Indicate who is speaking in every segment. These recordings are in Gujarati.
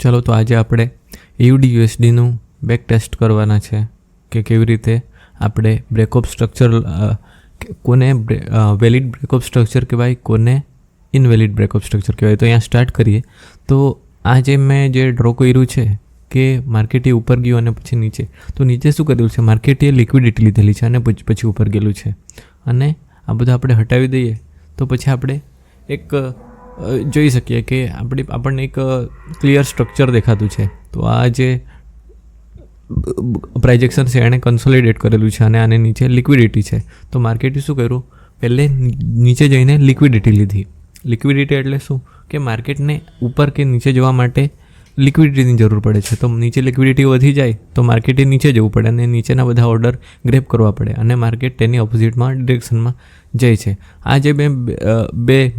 Speaker 1: ચલો તો આજે આપણે યુડીયુએસડીનું બેક ટેસ્ટ કરવાના છે કે કેવી રીતે આપણે બ્રેકઅપ સ્ટ્રક્ચર કોને વેલિડ બ્રેકઅપ સ્ટ્રક્ચર કહેવાય, કોને ઇનવેલિડ બ્રેકઅપ સ્ટ્રક્ચર કહેવાય. તો અહીંયા સ્ટાર્ટ કરીએ. તો આ જે મેં જે ડ્રો કર્યું છે કે માર્કેટે ઉપર ગયું અને પછી નીચે. તો નીચે શું કરેલું છે? માર્કેટે લિક્વિડિટી લીધેલી છે અને પછી ઉપર ગયેલું છે. અને આ બધું આપણે હટાવી દઈએ. તો પછી આપણે એક જોઈ શકીએ કે આપણે, આપણને એક ક્લિયર સ્ટ્રક્ચર દેખાતું છે. તો આ જે પ્રાઇજેક્શન છે એણે કન્સોલિડેટ કરેલું છે અને આને નીચે લિક્વિડિટી છે. તો માર્કેટે શું કર્યું? પહેલે નીચે જઈને લિક્વિડિટી લીધી. લિક્વિડિટી એટલે શું? કે માર્કેટને ઉપર કે નીચે જવા માટે લિક્વિડિટીની જરૂર પડે છે. તો નીચે લિક્વિડિટી વધી જાય, તો માર્કેટે નીચે જવું પડે અને નીચેના બધા ઓર્ડર ગ્રેપ કરવા પડે અને માર્કેટ તેની ઓપોઝિટમાં ડિરેક્શનમાં જાય છે. આ જે બે બે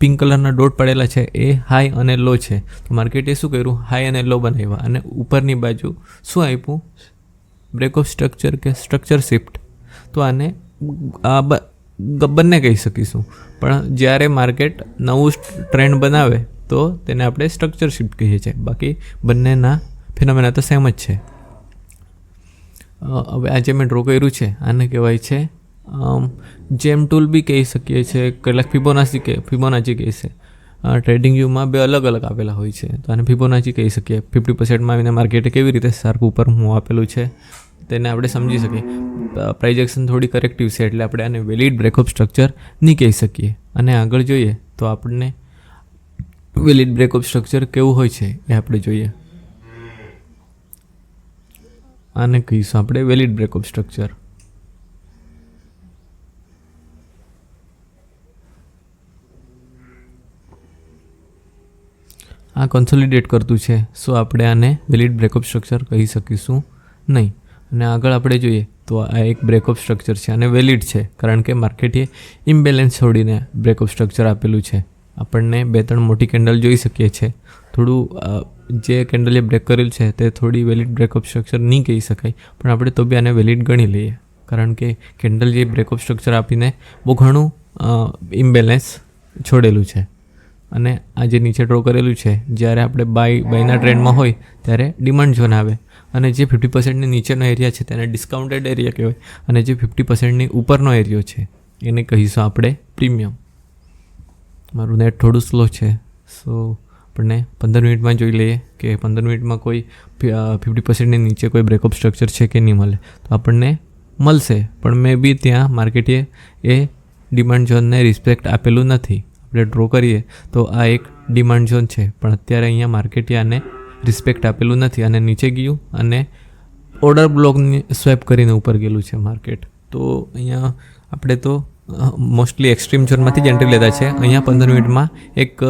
Speaker 1: પિંક કલરના ડોટ પડેલા છે, એ હાઈ અને લો છે. તો માર્કેટે શું કર્યું? હાઈ અને લો બનાવ્યા અને ઉપરની બાજુ શું આપ્યું? બ્રેક ઓફ સ્ટ્રક્ચર કે સ્ટ્રક્ચર શિફ્ટ તો આને આ બંને કહી શકીશું. પણ જ્યારે માર્કેટ નવું ટ્રેન્ડ બનાવે, તો તેને આપણે સ્ટ્રક્ચર શિફ્ટ કહીએ છીએ. બાકી બંનેના ફિનોમેના તો સેમ જ છે. હવે આ જે મેં ડ્રો કર્યું છે. આને કહેવાય છે જેમ ટૂલ બી કહી શકીએ છીએ કેટલાક ફિબોનાચી કે ફિબોનાચી કહે છે. ટ્રેડિંગ વ્યૂમાં બે અલગ અલગ આપેલા હોય છે. તો આને ફિબોનાચી કહી શકીએ. ફિફ્ટી પર્સન્ટમાં આવીને માર્કેટે કેવી રીતે શાર્પ ઉપર હું આપેલું છે, તેને આપણે સમજી શકીએ. પ્રાઇજેક્શન થોડી કરેક્ટિવ છે એટલે આપણે આને વેલિડ બ્રેકઅપ સ્ટ્રક્ચર નહીં કહી શકીએ. અને આગળ જોઈએ તો આપણને વેલિડ બ્રેકઅપ સ્ટ્રક્ચર કેવું હોય છે એ આપણે જોઈએ. આને કહીશું આપણે વેલિડ બ્રેકઅપ સ્ટ્રક્ચર આ કન્સોલિડેટ કરતું છે. સો આપણે આને વેલિડ બ્રેકઅપ સ્ટ્રક્ચર કહી શકીશું નહીં. અને આગળ આપણે જોઈએ તો આ એક બ્રેકઅપ સ્ટ્રક્ચર છે અને વેલિડ છે. કારણ કે માર્કેટે ઇમ્બેલેન્સ છોડીને બ્રેકઅપ સ્ટ્રક્ચર આપેલું છે. આપણને બે ત્રણ મોટી કેન્ડલ જોઈ શકીએ છીએ થોડું જે કેન્ડલે બ્રેક કરેલ છે તે થોડી વેલિડ બ્રેકઅપ સ્ટ્રક્ચર નહીં કહી શકાય. પણ આપણે તો બી આને વેલિડ ગણી લઈએ. કારણ કે કેન્ડલ જે બ્રેકઅપ સ્ટ્રક્ચર આપીને બહુ ઘણું ઇમ્બેલેન્સ છોડેલું છે. અને આ જે નીચે ડ્રો કરેલું છે, જ્યારે આપણે બાય બાયના ટ્રેન્ડમાં હોય, ત્યારે ડિમાન્ડ ઝોન આવે. અને જે ફિફ્ટી પર્સન્ટની નીચેનો એરિયા છે, તેને ડિસ્કાઉન્ટેડ એરિયા કહેવાય. અને જે ફિફ્ટી પર્સન્ટની ઉપરનો એરિયો છે, એને કહીશું આપણે પ્રીમિયમ મારું નેટ થોડું સ્લો છે સો આપણને પંદર મિનિટમાં જોઈ લઈએ કે પંદર મિનિટમાં કોઈ ફિફ્ટી પર્સન્ટની નીચે કોઈ બ્રેકઅપ સ્ટ્રક્ચર છે કે નહીં મળે. તો આપણને મળશે, પણ મેં બી ત્યાં માર્કેટે એ ડિમાન્ડ ઝોનને રિસ્પેક્ટ આપેલું નથી. આપણે ડ્રો કરીએ, તો આ એક ડિમાન્ડ ઝોન છે. પણ અત્યારે અહીંયા માર્કેટે આને રિસ્પેક્ટ આપેલું નથી અને નીચે ગયું અને ઓર્ડર બ્લોકને સ્વેપ કરીને ઉપર ગયેલું છે માર્કેટ તો અહીંયા આપણે તો મોસ્ટલી એક્સ્ટ્રીમ ઝોનમાંથી જ એન્ટ્રી લેતા છે. અહીંયા પંદર મિનિટમાં એક,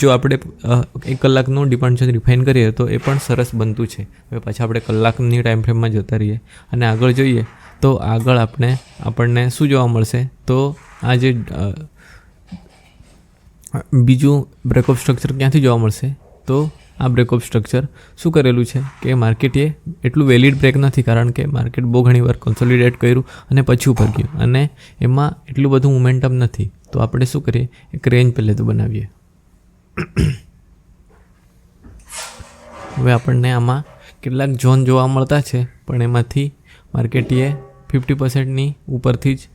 Speaker 1: જો આપણે એક કલાકનું ડિમાન્ડ ઝોન રિફાઇન કરીએ, તો એ પણ સરસ બનતું છે. હવે પાછા આપણે કલાકની ટાઈમ ફ્રેમમાં જતા રહીએ. અને આગળ જોઈએ, તો આગળ આપણે, આપણને શું જોવા મળશે? તો આ જે બીજું બ્રેકઅપ સ્ટ્રક્ચર ક્યાંથી જોવા મળશે? તો આ બ્રેકઅપ સ્ટ્રક્ચર શું કરેલું છે? કે માર્કેટે એટલું વેલિડ બ્રેક નથી કારણ કે માર્કેટ બહુ ઘણી વાર કન્સોલિડેટ કર્યું અને પછી ઉપર ગયું. અને એમાં એટલું બધું મોમેન્ટમ નથી. તો આપણે શું કરીએ? એક રેન્જ પહેલે તો બનાવીએ. હવે આપણને આમાં કેટલાક ઝોન જોવા મળતા છે, પણ એમાંથી માર્કેટીએ ફિફ્ટી પર્સન્ટની ઉપરથી જ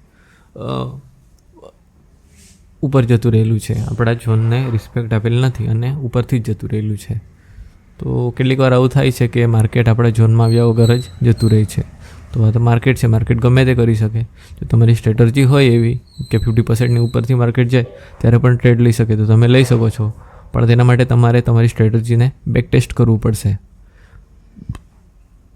Speaker 1: ઉપર જતું રહેલું છે. આપણા ઝોનને રિસ્પેક્ટ આપેલ નથી અને ઉપરથી જ જતું રહેલું છે. તો કેટલીક વાર આવું થાય છે કે માર્કેટ આપણા ઝોનમાં આવ્યા વગર જ જતું રહે છે. તો આ તો માર્કેટ છે. માર્કેટ ગમે તે કરી શકે. જો તમારી સ્ટ્રેટર્જી હોય એવી કે ફિફ્ટી પર્સન્ટની ઉપરથી માર્કેટ જાય, ત્યારે પણ ટ્રેડ લઈ શકે. તો તમે લઈ શકો છો. પણ તેના માટે તમારે તમારી સ્ટ્રેટર્જીને બેક ટેસ્ટ કરવું પડશે.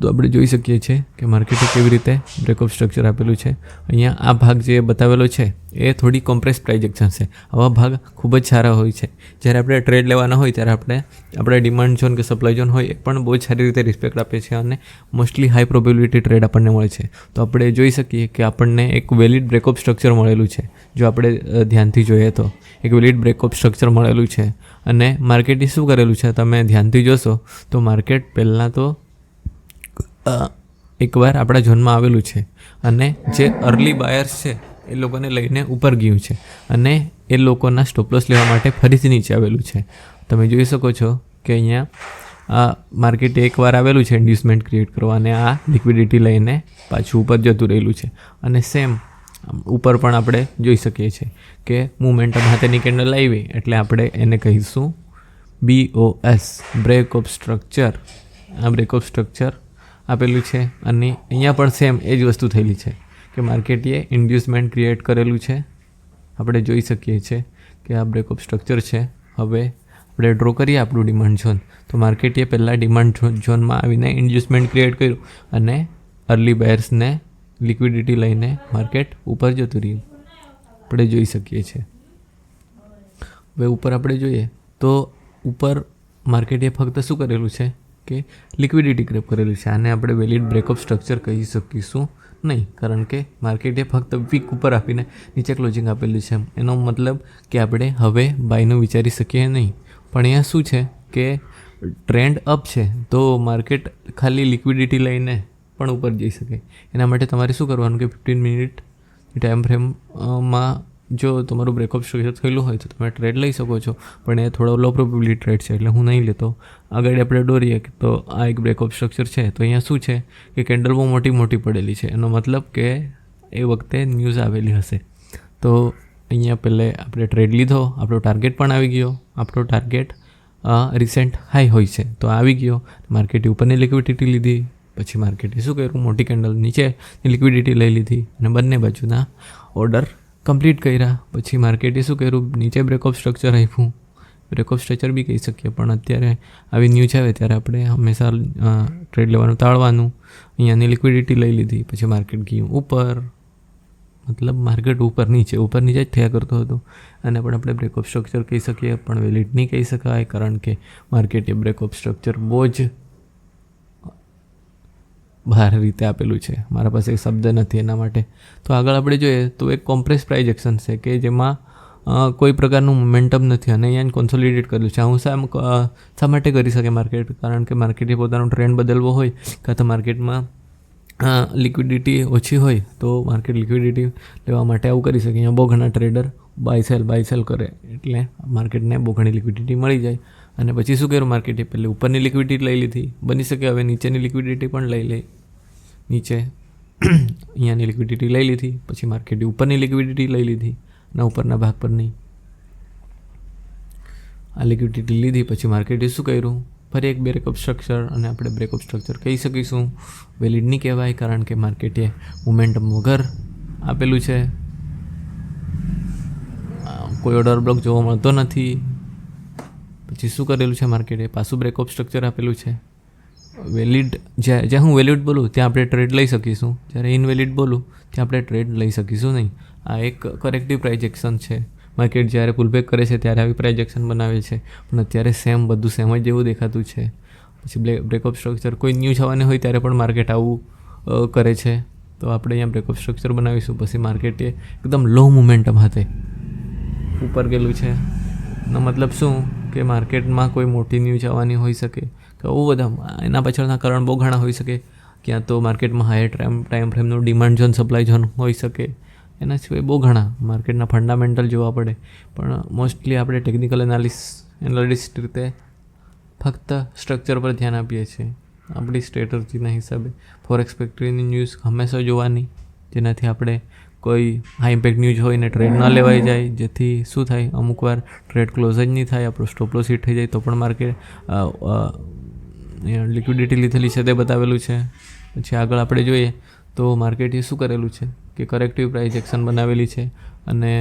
Speaker 1: તો આપણે જોઈ શકીએ છીએ કે માર્કેટે કેવી રીતે બ્રેકઅપ સ્ટ્રક્ચર આપેલું છે. અહીંયા આ ભાગ જે બતાવેલો છે, એ થોડી કોમ્પ્રેસ પ્રાઇજેક્શન છે આવા ભાગ ખૂબ જ સારા હોય છે. જ્યારે આપણે ટ્રેડ લેવાના હોય, ત્યારે આપણે આપણે ડિમાન્ડ ઝોન કે સપ્લાય ઝોન હોય, એ પણ બહુ જ સારી રીતે રિસ્પેક્ટ આપે છે અને મોસ્ટલી હાઈ પ્રોબેબિલિટી ટ્રેડ આપણને મળે છે. તો આપણે જોઈ શકીએ કે આપણને એક વેલિડ બ્રેકઅપ સ્ટ્રક્ચર મળેલું છે. જો આપણે ધ્યાનથી જોઈએ તો, એક વેલિડ બ્રેકઅપ સ્ટ્રક્ચર મળેલું છે. અને માર્કેટે શું કરેલું છે? તમે ધ્યાનથી જોશો, તો માર્કેટ પહેલાં તો એકવાર આપણા ઝોનમાં આવેલું છે અને જે અર્લી બાયર્સ છે, એ લોકોને લઈને ઉપર ગયું છે અને એ લોકોના સ્ટોપલોસ લેવા માટે ફરીથી નીચે આવેલું છે. તમે જોઈ શકો છો કે અહીંયા આ માર્કેટે એકવાર આવેલું છે ઇન્ડ્યુસમેન્ટ ક્રિએટ કરવા અને આ લિક્વિડિટી લઈને પાછું ઉપર જતું રહેલું છે. અને સેમ ઉપર પણ આપણે જોઈ શકીએ છીએ કે મુમેન્ટમ હાથેની કેન્ડલ આવી એટલે આપણે એને કહીશું B O S break of structure આ બ્રેક ઓફ સ્ટ્રક્ચર આપેલું છે અને અહીંયા પણ સેમ એ જ વસ્તુ થયેલી છે કે માર્કેટીએ ઇન્ડ્યુસમેન્ટ ક્રિએટ કરેલું છે. આપણે જોઈ શકીએ છીએ કે આ બ્રેક ઓફ સ્ટ્રક્ચર છે. હવે આપણે ડ્રો કરીએ આપણું ડિમાન્ડ ઝોન તો માર્કેટીએ પહેલાં ડિમાન્ડ ઝોનમાં આવીને ઇન્ડ્યુસમેન્ટ ક્રિએટ કર્યું અને અર્લી બાયર્સને લિક્વિડિટી લઈને માર્કેટ ઉપર જતું રહ્યું. આપણે જોઈ શકીએ છીએ. હવે ઉપર આપણે જોઈએ તો ઉપર માર્કેટે ફક્ત શું કરેલું છે? કે લિક્વિડિટી ક્રેપ કરેલું છે. આને આપણે વેલિડ બ્રેકઅપ સ્ટ્રક્ચર કહી શકીશું નહીં, કારણ કે માર્કેટે ફક્ત વીક ઉપર આપીને નીચે ક્લોઝિંગ આપેલું છે. એનો મતલબ કે આપણે હવે બાયનું વિચારી શકીએ નહીં. પણ અહીંયા શું છે કે ટ્રેન્ડ અપ છે, તો માર્કેટ ખાલી લિક્વિડિટી લઈને પણ ઉપર જઈ શકે. એના માટે તમારે શું કરવાનું કે ફિફ્ટીન મિનિટ ટાઈમ ફ્રેમમાં જો તમારું બ્રેકઅપ સ્ટ્રક્ચર થયેલું હોય તો તમે ટ્રેડ લઈ શકો છો, પણ એ થોડો લો પ્રોબેબિલિટી ટ્રેડ છે, એટલે હું નહીં લેતો. આગળ આપણે દોરીએ તો આ એક બ્રેકઅપ સ્ટ્રક્ચર છે, તો અહીંયા શું છે કે કેન્ડલ બહુ મોટી મોટી પડેલી છે, એનો મતલબ કે એ વખતે ન્યૂઝ આવેલી હશે. તો અહીંયા પહેલે આપણે ટ્રેડ લીધો, આપણો ટાર્ગેટ પણ આવી ગયો, આપણો ટાર્ગેટ રિસેન્ટ હાઈ હોય છે, તો આવી ગયો. માર્કેટે ઉપરની લિક્વિડિટી લીધી, પછી માર્કેટે શું કર્યું? મોટી કેન્ડલ નીચે લિક્વિડિટી લઈ લીધી, અને બંને બાજુના ઓર્ડર કમ્પ્લીટ કર્યા. પછી માર્કેટે શું કર્યું? નીચે બ્રેકઅપ સ્ટ્રક્ચર આપ્યું. બ્રેકઅપ સ્ટ્રક્ચર બી કહી શકીએ, પણ અત્યારે આવી ન્યૂઝ આવે ત્યારે આપણે હંમેશા ટ્રેડ લેવાનું ટાળવાનું. અહીંયાની લિક્વિડિટી લઈ લીધી, પછી માર્કેટ ગયું ઉપર. મતલબ માર્કેટ ઉપર નીચે ઉપર નીચે જ થયા કરતો હતો. અને પણ આપણે બ્રેકઅપ સ્ટ્રક્ચર કહી શકીએ, પણ વેલિડ નહીં કહી શકાય, કારણ કે માર્કેટે બ્રેકઅપ સ્ટ્રક્ચર બહુ જ બહાર રીતે આપેલું છે. મારા પાસે શબ્દ નથી એના માટે. તો આગળ આપણે જોઈએ તો એક કોમ્પ્રેસ પ્રાઇજેક્શન છે કે જેમાં કોઈ પ્રકારનું મોમેન્ટમ નથી અને અહીંયા કોન્સોલિડેટ કરેલું છે. હું શા શા માટે કરી શકે માર્કેટ કારણ કે માર્કેટે પોતાનો ટ્રેન્ડ બદલવો હોય કાં તો માર્કેટમાં લિક્વિડિટી ઓછી હોય તો માર્કેટ લિક્વિડિટી લેવા માટે આવું કરી શકે. અહીંયા બહુ ઘણા trader buy sell buy sell કરે એટલે માર્કેટને બહુ ઘણી લિક્વિડિટી મળી જાય. અને પછી શું કર્યું માર્કેટે પહેલે ઉપરની લિક્વિડિટી લઈ લીધી. બની શકે હવે નીચેની લિક્વિડિટી પણ લઈ લે. નીચે અહીંયાની લિક્વિડિટી લઈ લીધી. પછી માર્કેટે ઉપરની લિક્વિડિટી લઈ લીધી. અને ઉપરના ભાગ પર નહીં. આ લિક્વિડિટી લીધી. પછી માર્કેટે શું કર્યું? ફરી એક બ્રેકઅપ સ્ટ્રક્ચર અને આપણે બ્રેકઅપ સ્ટ્રક્ચર કહી શકીશું. વેલિડ નહીં કહેવાય, કારણ કે માર્કેટે મોમેન્ટમ વગર આપેલું છે. કોઈ ઓર્ડર બ્લોક જોવા મળતો નથી. પછી શું કરેલું છે માર્કેટે? પાછું બ્રેકઅપ સ્ટ્રક્ચર આપેલું છે. વેલિડ જ્યાં જ્યાં હું વેલિડ બોલું, ત્યાં આપણે ટ્રેડ લઈ શકીશું. જ્યારે ઇનવેલિડ બોલું, ત્યાં આપણે ટ્રેડ લઈ શકીશું નહીં. આ એક કરેક્ટિવ પ્રાઇજેક્શન છે. માર્કેટ જ્યારે પુલબેક કરે છે, ત્યારે આવી પ્રાઇજેક્શન બનાવે છે. પણ અત્યારે સેમ બધું સેમ જ જેવું દેખાતું છે. પછી બ્લે બ્રેકઅપ સ્ટ્રક્ચર કોઈ ન્યૂ થવાની હોય ત્યારે પણ માર્કેટ આવું કરે છે. તો આપણે અહીંયા બ્રેકઅપ સ્ટ્રક્ચર બનાવીશું. પછી માર્કેટે એકદમ લો મુમેન્ટમ હાથે ઉપર ગયેલું છે. મતલબ શું? કે માર્કેટમાં કોઈ મોટી ન્યૂઝ આવવાની હોઈ શકે, કે બહુ બધા એના પાછળના કારણ બહુ ઘણા હોઈ શકે. ક્યાં તો માર્કેટમાં હાયર ટાઈમ ટાઈમ ફ્રેમનું ડિમાન્ડ ઝોન સપ્લાય ઝોન હોઈ શકે. એના સિવાય બહુ ઘણા માર્કેટના ફંડામેન્ટલ જોવા પડે. પણ મોસ્ટલી આપણે ટેકનિકલ એનાલિસ એનાલિસ્ટ રીતે ફક્ત સ્ટ્રક્ચર પર ધ્યાન આપીએ છીએ. આપણી સ્ટ્રેટર્જીના હિસાબે. ફોરેક્સ ફેક્ટરીની ન્યૂઝ હંમેશા જોવાની, જેનાથી આપણે કોઈ હાઈ ઇમ્પેક્ટ ન્યૂઝ હોય ને ટ્રેડ ન લેવાઈ જાય, જેથી શું થાય, અમુક વાર ટ્રેડ ક્લોઝ જ નહીં થાય, આપણો સ્ટોપ લોસ હિટ થઈ જાય, તો પણ માર્કેટ લિક્વિડિટી લીધેલી છે તે બતાવેલું છે. પછી આગળ આપણે જોઈએ તો માર્કેટે શું કરેલું છે કે કરેક્ટિવ પ્રાઇસ એક્શન બનાવેલી છે અને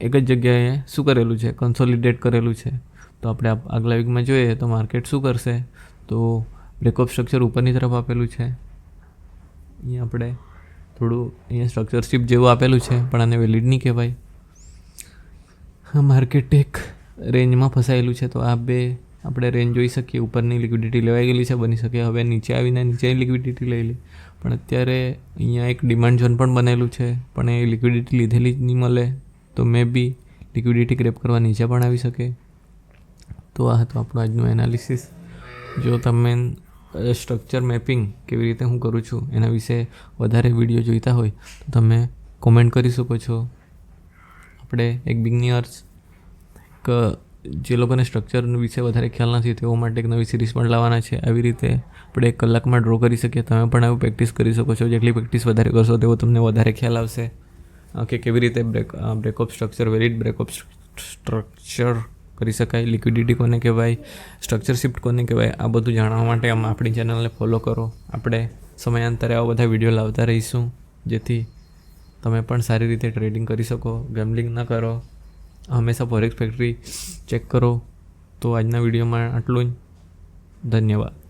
Speaker 1: એક જ જગ્યાએ શું કરેલું છે કન્સોલિડેટ કરેલું છે. તો આપણે આગલા વીકમાં જોઈએ તો માર્કેટ શું કરશે, તો બ્રેકઅપ સ્ટ્રક્ચર ઉપરની તરફ આપેલું છે. અહીંયા આપણે થોડું અહીંયા સ્ટ્રક્ચરશીપ જેવું આપેલું છે, પણ આને વેલિડ નહીં કહેવાય. માર્કેટ એક રેન્જમાં ફસાયેલું છે, તો આ બે આપણે રેન્જ જોઈ શકીએ. ઉપરની લિક્વિડિટી લેવાઈ ગયેલી છે, બની શકે. હવે નીચે આવીને નીચેની લિક્વિડિટી લઈ લે. પણ અત્યારે અહીંયા એક ડિમાન્ડ ઝોન પણ બનેલું છે, પણ એ લિક્વિડિટી લીધેલી જ નહીં મળે. તો મે બી લિક્વિડિટી ક્રેપ કરવા નીચે પણ આવી શકે. તો આ હતું આપણું આજનું એનાલિસિસ જો તમે સ્ટ્રક્ચર મેપિંગ કેવી રીતે હું કરું છું એના વિશે વધારે વીડિયો જોઈતા હોય તો તમે કોમેન્ટ કરી શકો છો. આપણે એક બિગનિયર્સ એક જે લોકોને સ્ટ્રક્ચર વિશે વધારે ખ્યાલ નથી તેઓ માટે એક નવી સિરીઝ પણ લાવવાના છે. આવી રીતે આપણે એક કલાકમાં ડ્રો કરી શકીએ. તમે પણ આવું પ્રેક્ટિસ કરી શકો છો. જેટલી પ્રેક્ટિસ વધારે કરશો તેવો તમને વધારે ખ્યાલ આવશે. કે કેવી રીતે break breakup structure valid breakup structure કરી શકાય લિક્વિડિટી કોને કહેવાય સ્ટ્રક્ચર શિફ્ટ કોને કહેવાય, આ બધું જાણવા માટે આમ આપણી ચેનલને ફોલો કરો. આપણે સમયાંતરે આવા બધા વીડિયો લાવતા રહીશું, જેથી તમે પણ સારી રીતે ટ્રેડિંગ કરી શકો ગેમ્બલિંગ ન કરો. હંમેશા ફોરેક્સ ફેક્ટરી ચેક કરો. તો આજના વિડીયોમાં આટલું જ. ધન્યવાદ.